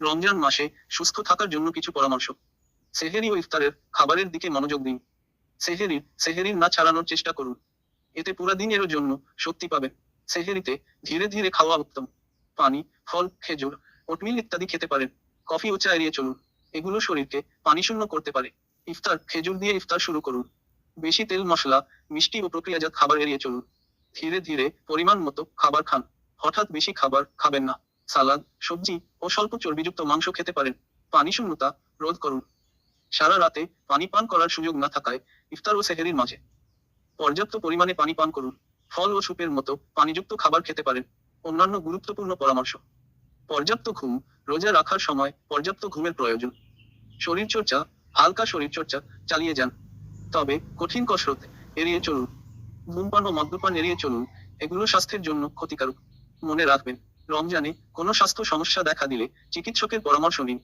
রমজান মাসে সুস্থ থাকার জন্য কিছু পরামর্শ। সেহেরি ও ইফতারের খাবারের দিকে মনোযোগ দিন। সেহেরির সেহেরির না ছাড়ানোর চেষ্টা করুন। এতে পুরা দিনেরও জন্য শক্তি পাবেন। সেহেরিতে ধীরে ধীরে খাওয়া উত্তম। পানি, ফল, খেজুর, ওটমিল ইত্যাদি খেতে পারেন। কফি ও চা এড়িয়ে চলুন। এগুলো শরীরকে পানিশূন্য করতে পারে। ইফতার, খেজুর দিয়ে ইফতার শুরু করুন। বেশি তেল মশলা, মিষ্টি ও প্রক্রিয়াজাত খাবার এড়িয়ে চলুন। ধীরে ধীরে পরিমাণ মতো খাবার খান। হঠাৎ বেশি খাবার খাবেন না। সালাদ, সবজি ও স্বল্প চর্বিযুক্ত মাংস খেতে পারেন। পানি শূন্যতা রোধ করুন। সারা রাতে পানি পান করার সুযোগ না থাকায় ইফতার ও সেহেরির মাঝে। পর্যাপ্ত পরিমাণে পানি পান করুন। ফল ও সুপের মতো পানিযুক্ত খাবার খেতে পারেন। অন্যান্য গুরুত্বপূর্ণ পরামর্শ। পর্যাপ্ত ঘুম রোজা রাখার সময় পর্যাপ্ত ঘুমের প্রয়োজন। শরীরচর্চা, হালকা শরীরচর্চা চালিয়ে যান। তবে কঠিন কসরত এড়িয়ে চলুন। ধূমপান ও মদ্যপান এড়িয়ে চলুন। এগুলো স্বাস্থ্যের জন্য ক্ষতিকারক। মনে রাখবেন রমজানে কোনো স্বাস্থ্য সমস্যা দেখা দিলে চিকিৎসকের পরামর্শ নিন।